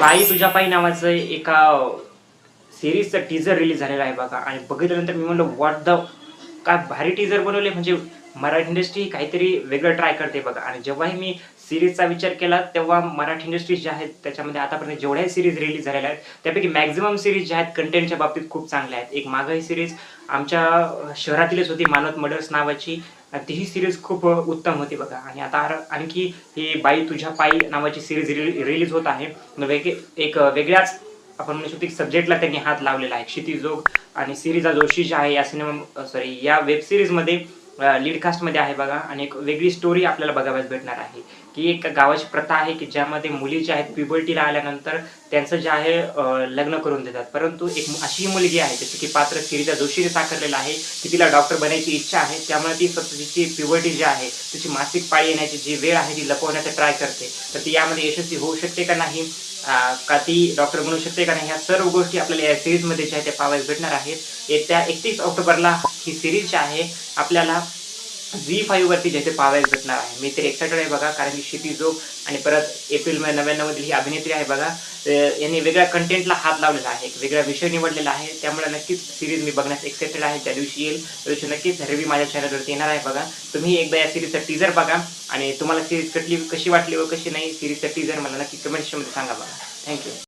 बाई तुझ्या पायी नावाचं एका सिरीजचं टीजर रिलीज झालेलं आहे बघा. आणि बघितल्यानंतर मी म्हणलं वॉट द काय भारी टीजर बनवले म्हणजे मराठी इंडस्ट्री काहीतरी वेगळं ट्राय करते बघा. आणि जेव्हाही मी सिरीजचा विचार केला तेव्हा मराठी इंडस्ट्री ज्या आहेत त्याच्यामध्ये आतापर्यंत जेवढ्याही सिरीज रिलीज झालेल्या आहेत त्यापैकी मॅक्झिमम सिरीज ज्या आहेत कंटेंटच्या बाबतीत खूप चांगल्या आहेत. एक मागही सिरीज आमच्या शहरातीलच होती मानवत मर्डर्स नावाची. तीही सिरीज खूप उत्तम होती बघा. आणि आता आणखी ही बाई तुझ्या पायी नावाची सिरीज रिलीज होत आहे. म्हणजे वेगळे एक वेगळ्याच आपण म्हणू शकतो की सब्जेक्टला त्यांनी हात लावलेला आहे. क्षितिजोग आणि सिरीजा जोशी ज्या आहे या सिनेमा सॉरी या वेब सिरीजमध्ये लीड कास्टमध्ये आहे बघा. आणि एक वेगळी स्टोरी आपल्याला बघायला भेटणार आहे. की एक गावाची प्रथा आहे की ज्यामध्ये मुली ज्या आहेत प्युबर्टीला आल्यानंतर त्यांचं जे आहे लग्न करून देतात. परंतु एक अशी मुलगी आहे जसं की पात्र सिरीजा जोशीने साकारलेलं आहे की तिला डॉक्टर बनायची इच्छा आहे. त्यामुळे ती स्वतःची प्युबर्टी जी आहे तिची मासिक पाळी येण्याची जी वेळ आहे ती लपवण्याचा ट्राय करते. तर ती यामध्ये यशस्वी होऊ शकते का नाही? का ती डॉक्टर बनू शकते का नाही? ह्या सर्व गोष्टी आपल्याला या सिरीजमध्ये ज्या आहेत त्या पाहायला भेटणार आहेत. येत्या एकतीस ऑक्टोबरला ही सिरीज जी आहे आपल्याला झी फाईव्ह वरती ज्याचे पाहायला भेटणार आहे. मी तर एक्सायटेड आहे बघा कारण की शिती जोग आणि परत एप्रिलमध्ये नव्याण्णवमधील ही अभिनेत्री आहे बघा. यांनी वेगळ्या कंटेंटला हात लावलेला आहे एक वेगळा विषय निवडलेला आहे. त्यामुळे नक्कीच सिरीज मी बघण्यास एक्सायटेड आहे. त्या दिवशी येईल त्या दिवशी नक्कीच रिव्ह्यू माझ्या चॅनलवरती येणार आहे बघा. तुम्ही एकदा या सिरीजचा टीजर बघा आणि तुम्हाला सिरीज कटली कशी वाटली व कशी नाही सिरीजचा टीजर मला नक्की कमेंट्समध्ये सांगा बघा. थँक्यू